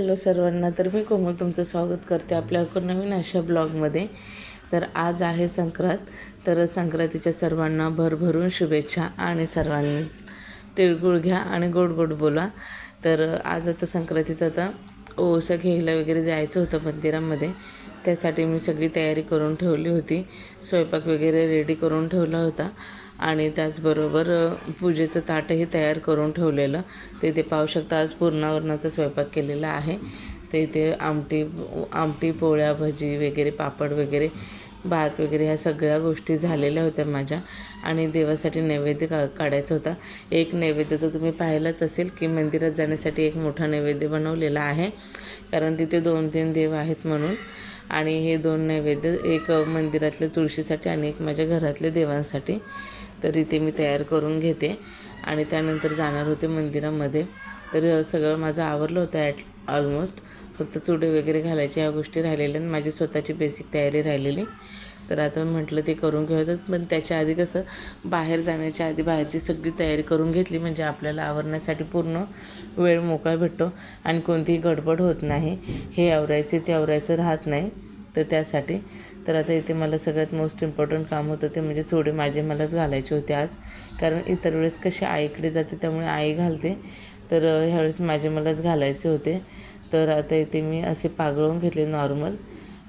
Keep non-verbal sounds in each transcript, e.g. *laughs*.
Hello सर्वांना तर मी कोमल तुमचं स्वागत करते आपल्या नवीन अशा ब्लॉगमध्ये. तर आज आहे संक्रांत तर संक्रांतीच्या सर्वांना भरभरून शुभेच्छा आणि सर्वांनी तिळगुळ घ्या आणि गोड गोड बोला. तर आज आता संक्रांतीचं आता ओसं घ्यायला वगैरे जायचं होतं मंदिरामध्ये. त्यासाठी मी सगळी तयारी करून ठेवली होती. स्वयंपाक वगैरे रेडी करून ठेवला होता. आणि त्याचबरोबर पूजेचं ताटही तयार करून ठेवलेलं. ते ते पाहू शकता आज पूर्णावरणाचा स्वयंपाक केलेला आहे. ते इथे आमटी आमटी पोळ्या भजी वगैरे पापड वगैरे भात वगैरे ह्या सगळ्या गोष्टी झालेल्या होत्या माझ्या. आणि देवासाठी नैवेद्य का काढायचा होता. एक नैवेद्य तर तुम्ही पाहिलंच असेल की मंदिरात जाण्यासाठी एक मोठा नैवेद्य बनवलेला आहे. कारण तिथे दोन तीन देव आहेत म्हणून. आणि हे दोन नैवेद्य एक मंदिरातल्या तुळशीसाठी आणि एक माझ्या घरातल्या देवांसाठी. तर इथे मी तयार करून घेते. आणि त्यानंतर जाणार होते मंदिरामध्ये. तर सगळं माझं आवरलं होतं ॲट ऑलमोस्ट. फक्त चुडे वगैरे घालायचे ह्या गोष्टी राहिलेल्या आणि माझी स्वतःची बेसिक तयारी राहिलेली. तर आता म्हटलं ते करून घेऊयात पण त्याच्या आधी कसं बाहेर जाण्याच्या आधी बाहेरची सगळी तयारी करून घेतली. म्हणजे आपल्याला आवरण्यासाठी पूर्ण वेळ मोकळा भेटतो आणि कोणतीही गडबड होत नाही. हे आवरायचे ते आवरायचं राहत नाही. तर त्यासाठी. तर आता इथे मला सगळ्यात मोस्ट इम्पॉर्टंट काम होतं ते म्हणजे चोडे माझे मलाच घालायचे होते आज. कारण इतर वेळेस कशी आईकडे जाते त्यामुळे आई घालते. तर ह्यावेळेस माझे मलाच घालायचे होते. तर आता इथे मी असे पागळून घेतले नॉर्मल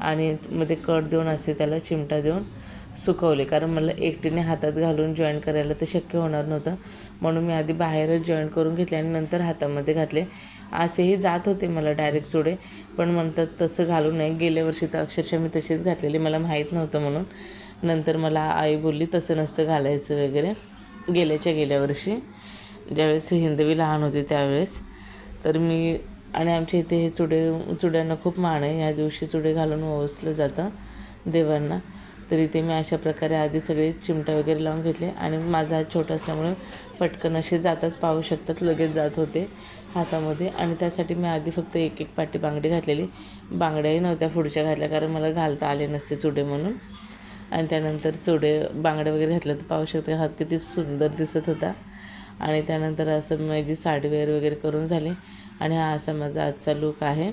आणि मध्ये कट देऊन असे त्याला चिमटा देऊन सुकवले. कारण मला एकटीने हातात घालून जॉईन करायला तर शक्य होणार नव्हतं. म्हणून मी आधी बाहेरच जॉईन करून घेतले आणि नंतर हातामध्ये घातले. असेही जात होते मला डायरेक्ट चुडे पण म्हणतात तसं घालू नये. गेल्या वर्षी तर अक्षरशः मी तसेच घातलेले. मला माहीत नव्हतं म्हणून. नंतर मला आई बोलली तसं नसतं घालायचं वगैरे. गेल्याच्या गेल्या वर्षी. ज्यावेळेस हिंदवी लहान होती त्यावेळेस. तर मी आणि आमच्या इथे हे चुडे चुड्यांना खूप मान आहे. ह्या दिवशी चुडे घालून ओसलं जातं देवांना. तर इथे मी अशा प्रकारे आधी सगळे चिमटा वगैरे लावून घेतले आणि माझा हात छोटा असल्यामुळे पटकन असे जातात पाहू शकतात लगेच जात होते हातामध्ये. आणि त्यासाठी मी आधी फक्त एक एक पाटी बांगडी घातलेली. बांगड्याही नव्हत्या पुढच्या घातल्या कारण मला घालता आले नसते चुडे म्हणून. आणि त्यानंतर चुडे बांगड्या वगैरे घातल्या तर पाहू शकते हात किती सुंदर दिसत होता. आणि त्यानंतर असं माझी साडी वगैरे वगैरे करून झाली. आणि हा असा माझा आजचा लूक आहे.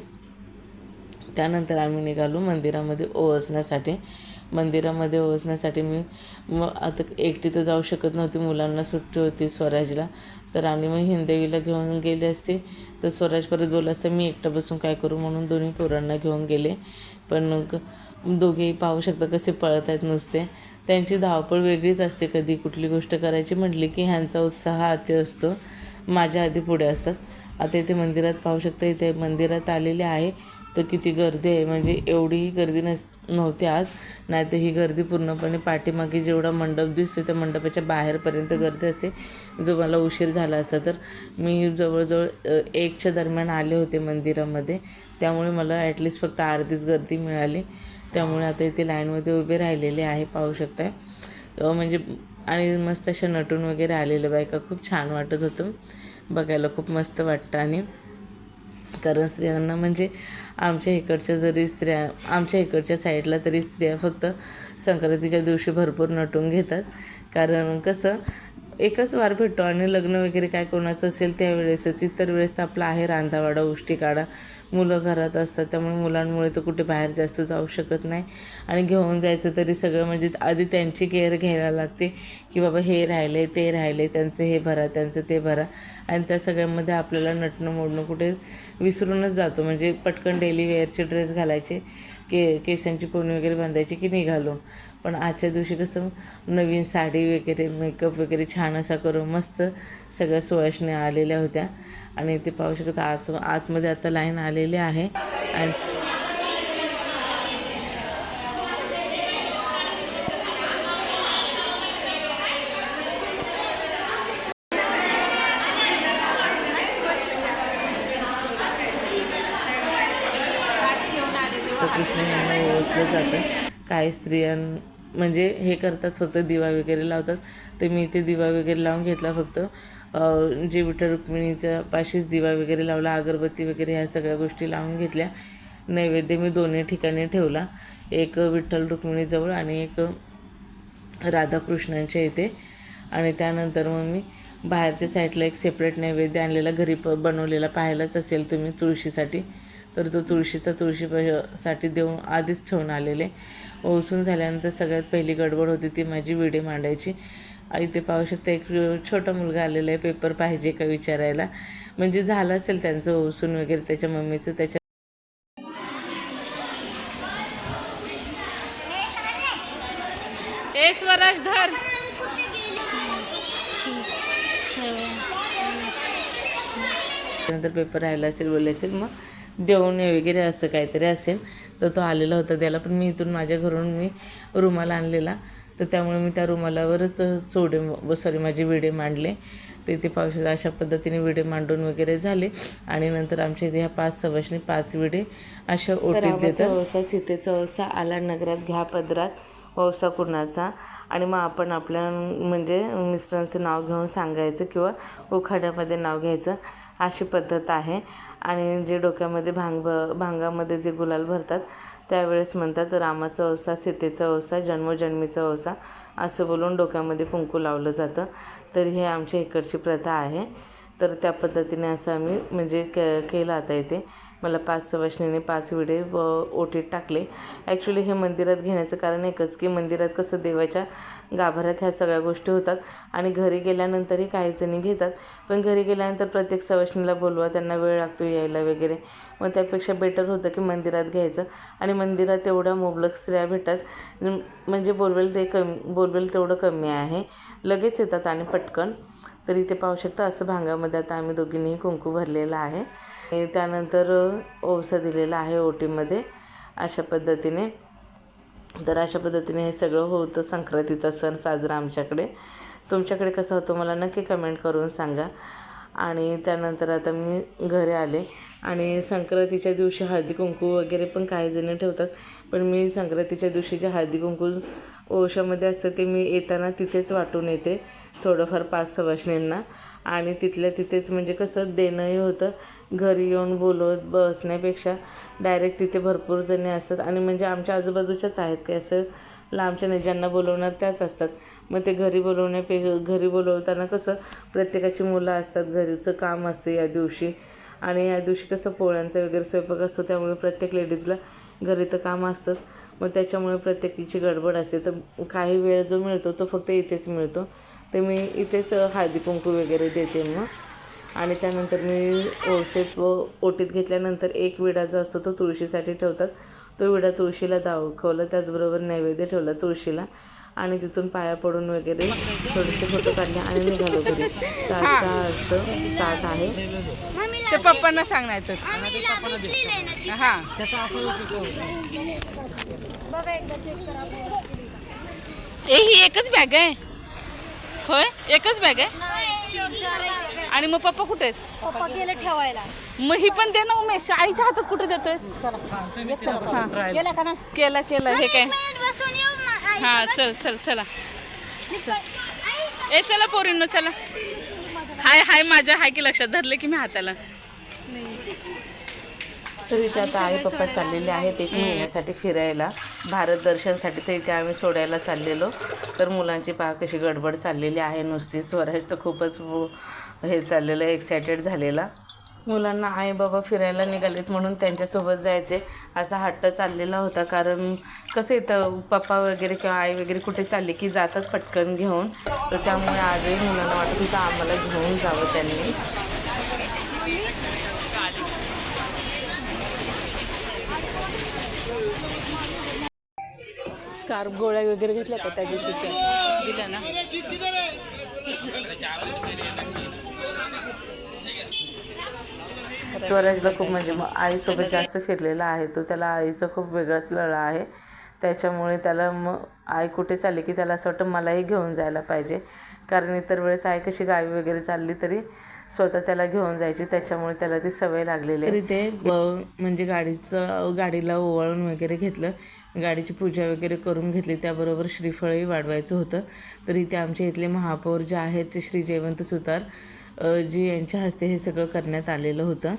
त्यानंतर आम्ही निघालो मंदिरामध्ये ओवसण्यासाठी. मंदिरामध्ये ओसण्यासाठी मी मग आता एकटी तर जाऊ शकत नव्हती मुलांना सुट्टी होती स्वराजला. तर आणि मग हिंदेवीला घेऊन गेले असते. तर स्वराज परत बोलला असतं मी एकटं बसून काय करू? म्हणून दोन्ही पोरांना घेऊन गेले. पण मग दोघेही पाहू शकता कसे पळत आहेत नुसते. त्यांची धावपळ वेगळीच असते कधी कुठली गोष्ट करायची म्हटली की ह्यांचा उत्साह अति असतो. माझ्या आधी पुढे असतात. आता इथे मंदिरात पाहू शकता इथे मंदिरात आलेले आहे. तर किती गर्दी आहे. म्हणजे एवढीही गर्दी नस नव्हती आज. नाही तर ही गर्दी पूर्णपणे पाठीमागे जेवढा मंडप दिसतो त्या मंडपाच्या बाहेरपर्यंत गर्दी असते. जो मला उशीर झाला असता तर मी जवळजवळ एकच्या दरम्यान आले होते मंदिरामध्ये. त्यामुळे मला ॲटलिस्ट फक्त अर्धीच गर्दी मिळाली. त्यामुळे आता इथे लाईनमध्ये उभे राहिलेले आहे पाहू शकताय. म्हणजे आणि मस्त अशा नटून वगैरे आलेल्या बायका. खूप छान वाटत होतं. बघायला खूप मस्त वाटतं. आणि कारण स्त्रियांना म्हणजे आमच्या इकडच्या जरी स्त्रिया आमच्या इकडच्या साईडला तरी स्त्रिया फक्त संक्रांतीच्या दिवशी भरपूर नटून घेतात. कारण कसं एकच वार भेटतो आणि लग्न वगैरे काय कोणाचं असेल त्यावेळेसच. इतर वेळेस तर आपला आहे रांधावाडा उष्टी काढा मुलं घरात असतात त्यामुळे मुलांमुळे तर कुठे बाहेर जास्त जाऊ शकत नाही. आणि घेऊन जायचं तरी सगळं म्हणजे आधी त्यांची केअर घ्यायला लागते की बाबा हे राहिले ते राहिले त्यांचं हे भरा त्यांचं ते भरा. आणि त्या सगळ्यामध्ये आपल्याला नटणं मोडणं कुठे विसरूनच जातो. म्हणजे पटकन डेली वेअरचे ड्रेस घालायचे के केसांची पोणी वगैरे बांधायची की निघालो. पण आजच्या दिवशी कसं नवीन साडी वगैरे मेकअप वगैरे छान असा करून मस्त सगळ्या सुवासणी आलेल्या होत्या. आणि ते पाहू शकता आत आतमध्ये आता लाईन आलेली आहे. आणि काही स्त्रियां म्हणजे हे करतात फक्त दिवा वगैरे लावतात. तर मी इथे दिवा वगैरे लावून घेतला फक्त. जे विठ्ठल रुक्मिणीच्या पाशीच दिवा वगैरे लावला अगरबत्ती वगैरे ह्या सगळ्या गोष्टी लावून घेतल्या. नैवेद्य मी दोन्ही ठिकाणी ठेवला. एक विठ्ठल रुक्मिणीजवळ आणि एक राधाकृष्णांच्या इथे. आणि त्यानंतर मग मी बाहेरच्या साईडला एक सेपरेट नैवेद्य आणलेला घरी प बनवलेला पाहायलाच असेल तुम्ही तुळशीसाठी. तर तो तुळशीचा तुळशी साठी देऊन आधीच ठेवून आलेले. ओसून झाल्यानंतर सगळ्यात पहिली गडबड होती ती माझी विडी मांडायची. इथे पाहू शकता एक छोटा मुलगा आलेला आहे पेपर पाहिजे का विचारायला? म्हणजे झालं असेल त्यांचं ओसून वगैरे त्याच्या मम्मीचं त्याच्या ए स्वराज धर. नंतर पेपर राहिला असेल बोलले असेल मग देऊन वगैरे असं काहीतरी असेल तर तो आलेला होता. त्याला पण मी इथून माझ्या घरून मी रुमाल आणलेला. तर त्यामुळे मी त्या रुमालावरच चोडे सॉरी माझे विडे मांडले. ते इथे पाहू शकता अशा पद्धतीने विडे मांडून वगैरे झाले. आणि नंतर आमच्या इथे ह्या पाच सवाशनी पाच विडे अशा ओटीत देतात. वसा सीतेचा वसा आला नगरात घ्या पदरात वौसा कुणाचा. आणि मग आपण आपल्या म्हणजे मिस्टरांचं नाव घेऊन सांगायचं किंवा उखाड्यामध्ये नाव घ्यायचं. अशी पद्धत आहे. आणि जे डोक्यामध्ये भांग भांगामध्ये जे गुलाल भरतात त्यावेळेस म्हणतात रामाचा ओसा सीतेचा ओसा जन्मोजन्मीचा ओसा असं बोलून डोक्यामध्ये कुंकू लावलं जातं. तर हे आमच्या इकडची प्रथा आहे. तर त्या पद्धतीने असं आम्ही म्हणजे के केलं आता इथे. मला पाच सवाशणीने पाच विडे व ओटीत टाकले. ॲक्च्युली हे मंदिरात घेण्याचं कारण एकच की मंदिरात कसं देवाच्या गाभाऱ्यात ह्या सगळ्या गोष्टी होतात आणि घरी गेल्यानंतरही काही जणी घेतात. पण घरी गेल्यानंतर प्रत्येक सवाशणीला बोलवा त्यांना वेळ लागतो यायला वगैरे. मग त्यापेक्षा बेटर होतं की मंदिरात घ्यायचं. आणि मंदिरात एवढ्या मुबलक स्त्रिया भेटतात म्हणजे बोलवेल ते कमी बोलवेल तेवढं कमी आहे. लगेच येतात आणि पटकन तर इथे पाहू शकता असं भांगामध्ये आता आम्ही दोघींनीही कुंकू भरलेलं आहे. आणि त्यानंतर ओवसा दिलेला आहे ओटीमध्ये अशा पद्धतीने. तर अशा पद्धतीने हे सगळं होतं संक्रांतीचा सण साजरा आमच्याकडे. तुमच्याकडे कसं होतं मला नक्की कमेंट करून सांगा. आणि त्यानंतर आता मी घरी आले. आणि संक्रांतीच्या दिवशी हळदी कुंकू वगैरे पण काही जण ठेवतात. पण मी संक्रांतीच्या दिवशी जे हळदी कुंकू ओशामध्ये असतं ते मी येताना तिथेच वाटून येते. थोडंफार पाच सवाशणींना आणि तिथल्या तिथेच म्हणजे कसं देणंही होतं. घरी येऊन बोलवत बसण्यापेक्षा डायरेक्ट तिथे भरपूर जणी असतात. आणि म्हणजे आमच्या आजूबाजूच्याच आहेत. काय असं लांबच्या नाही. ज्यांना बोलवणार त्याच असतात. मग ते घरी बोलवण्यापे घरी बोलवताना कसं प्रत्येकाची मुलं असतात. घरीचं काम असतं या दिवशी. आणि या दिवशी कसं पोळ्यांचा वगैरे स्वयंपाक असतो. त्यामुळे प्रत्येक लेडीजला घरी तर काम असतंच. मग त्याच्यामुळे प्रत्येकीची गडबड असते. तर काही वेळ जो मिळतो तो फक्त इथेच मिळतो. तर मी इथेच हळदी कुंकू वगैरे देते मग. आणि त्यानंतर मी ओसेत व ओटीत घेतल्यानंतर एक विडा जो असतो तो तुळशीसाठी ठेवतात. तो विडा तुळशीला दाखवला त्याचबरोबर नैवेद्य ठेवला तुळशीला. आणि तिथून पाया पडून वगैरे थोडेसे फोटो काढले आणि निघालो घरी. तर असं ताट आहे. ते पप्पांना सांग नाही तर हा. ए ही एकच बॅग आहे. होय? एकच बॅग आहे? आणि मग पप्पा कुठे आहेत? पप्पा गेले ठेवायला. मग ही पण दे ना उमेश. आईच्या हातात कुठे देतोय गेला का ना? केलं केलं. हे काय? बसून येऊ मग. हा चल चल चला. ए चला पोरींनो चला. हाय हाय माझ्या. हाय की लक्षात धरले की मी हाताला? तर इथे आता आई पप्पा चाललेले आहेत एक महिन्यासाठी फिरायला. भारत दर्शनसाठी तर इथे आम्ही सोडायला चाललेलो. तर मुलांची पहा कशी गडबड चाललेली आहे नुसती. स्वराज तर खूपच हे चाललेलं एक्सायटेड झालेला. मुलांना आई बाबा फिरायला निघालेत म्हणून त्यांच्यासोबत जायचे. असा हट्ट चाललेला होता. कारण कसं येतं पप्पा वगैरे किंवा आई वगैरे कुठे चालले की जातात पटकन घेऊन. तर त्यामुळे आजही मुलांना वाटत होतं आम्हाला घेऊन जावं त्यांनी. स्कार्फ गोळ्या वगैरे घेतल्या का त्या दिवशीच्या दिल्या ना? स्वराजला खूप म्हणजे मग आईसोबत जास्त फिरलेला आहे तो त्याला आईचा खूप वेगळाच लळा आहे. त्याच्यामुळे त्याला मग आई कुठे चालली की त्याला असं वाटतं मलाही घेऊन जायला पाहिजे. कारण इतर वेळेस आई कशी गावी वगैरे चालली तरी स्वतः त्याला घेऊन जायची त्याच्यामुळे त्याला ती सवय लागलेली आहे. ते म्हणजे गाडीचं गाडीला ओवाळून वगैरे घेतलं. गाडीची पूजा वगैरे करून घेतली. त्याबरोबर श्रीफळही वाढवायचं होतं. तर इथे आमच्या इथले महापौर जे आहेत ते श्री जयवंत सुतार जी यांच्या हस्ते हे सगळं करण्यात आलेलं होतं.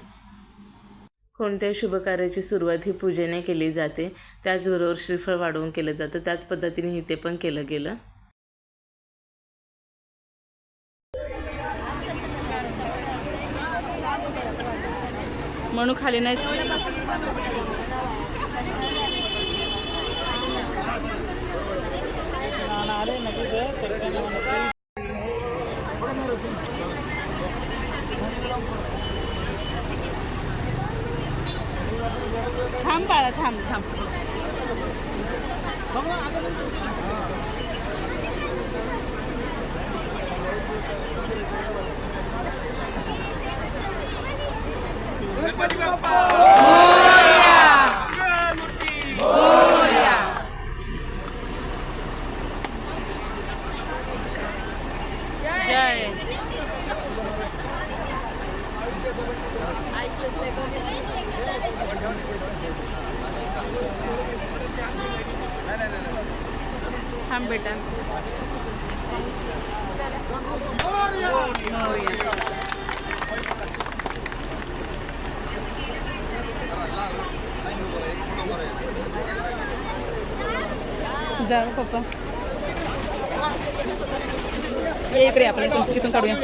कोणत्याही शुभकार्याची सुरुवात ही पूजेने केली जाते. त्याचबरोबर श्रीफळ वाढवून केलं जातं. त्याच पद्धतीने इथे पण केलं गेलं. म्हणून खाली नाही. थांब बाळा थांब थांब थांब बेटा मोरया. जा रे पप्पा ये इकडे आपण इथून इथून काढूया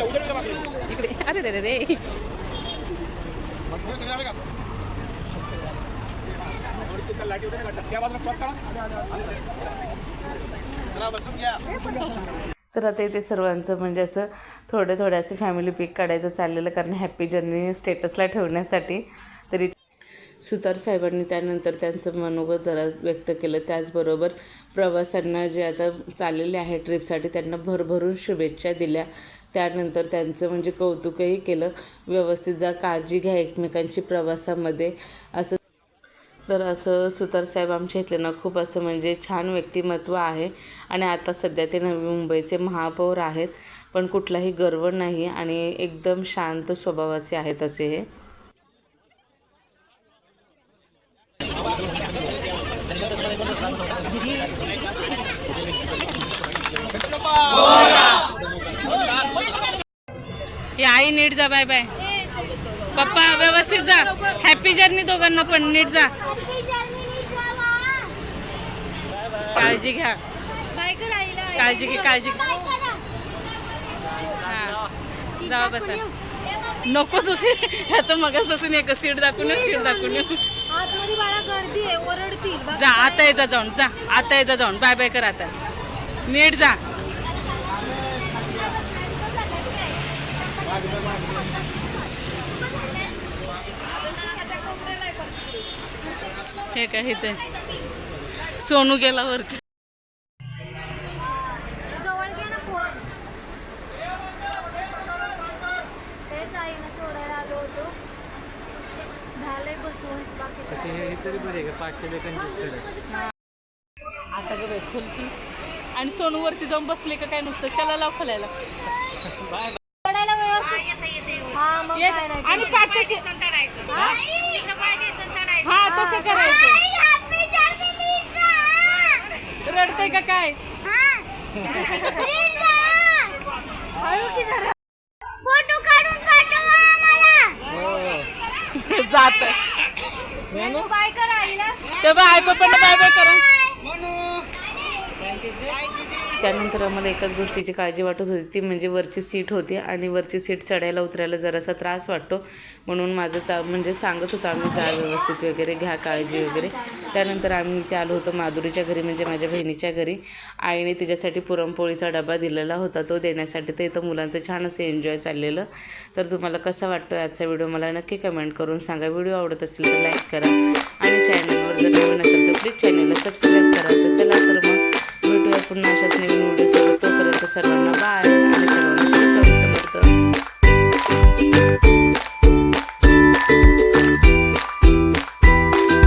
इकडे अरे रे रे रे तर आता इथे सर्वांचं म्हणजे असं थोडे थोडे असे फॅमिली पिक काढायचं चाललेलं कारण हॅप्पी जर्नी स्टेटसला ठेवण्यासाठी. तरी सुतार साहेबांनी त्यानंतर त्यांचं मनोगत जरा व्यक्त केलं. त्याचबरोबर प्रवाशांना जे आता चाललेले आहे ट्रिपसाठी त्यांना भरभरून शुभेच्छा दिल्या. त्यानंतर त्यांचं म्हणजे कौतुकही केलं. व्यवस्थित जा काळजी घ्या एकमेकांची प्रवासामध्ये. असं तर असं सुतारसाहेब आमच्या इथले ना खूप असं म्हणजे छान व्यक्तिमत्व आहे. आणि आता सध्या ते नवी मुंबईचे महापौर आहेत. पण कुठलाही गर्व नाही आणि एकदम शांत स्वभावाचे आहेत असे हे. ये आई नीट जा बाय बाय. पप्पा व्यवस्थित जा. हॅपी जर्नी दोघांना पण. नीट जा. काळजी घ्या. काळजी घे काळजी घे. हा. जावा बसा. नको दुसरी ह्याचं बसून एक सीट दाखवून येऊ, सीट दाखवून. येऊ. आतमध्ये बाळा गर्दी आहे ओरडतील जा आता ये जा जाऊन. जा आता ये जा जाऊन. बाय बाय कर आता. नीट जा. हे काय इथे सोनू गेला वरती. आता ग बाई खुलती आणि सोनू वरती जाऊन बसले का काय नुसतं? त्याला लाव खोलायला. हा आणि पाचशे हा तसं करायचं. रडतंय का काय? *laughs* जात बाय कर आईला. ते बाय आई पप्पांना बाय बाय करा. त्यानंतर आम्हाला एकाच गोष्टीची काळजी वाटत होती. ती म्हणजे वरची सीट होती आणि वरची सीट चढायला उतरायला जरासा त्रास वाटतो. म्हणून माझं चा म्हणजे सांगत होतो आम्ही जा व्यवस्थित वगैरे घ्या काळजी वगैरे. त्यानंतर आम्ही इथे आलो होतो माधुरीच्या घरी म्हणजे माझ्या बहिणीच्या घरी. आईने तिच्यासाठी पुरणपोळीचा डबा दिलेला होता. तो देण्यासाठी तर इथं मुलांचं छान असं एन्जॉय चाललेलं. तर तुम्हाला कसा वाटतो आजचा व्हिडिओ मला नक्की कमेंट करून सांगा. व्हिडिओ आवडत असेल तर लाईक करा आणि चॅनलवर जर नवीन असेल तर प्लीज चॅनलला सबस्क्राईब करा. pernahnya seni menulis betul pada keseruan nabai, ada seruan nabai, seruan semerta.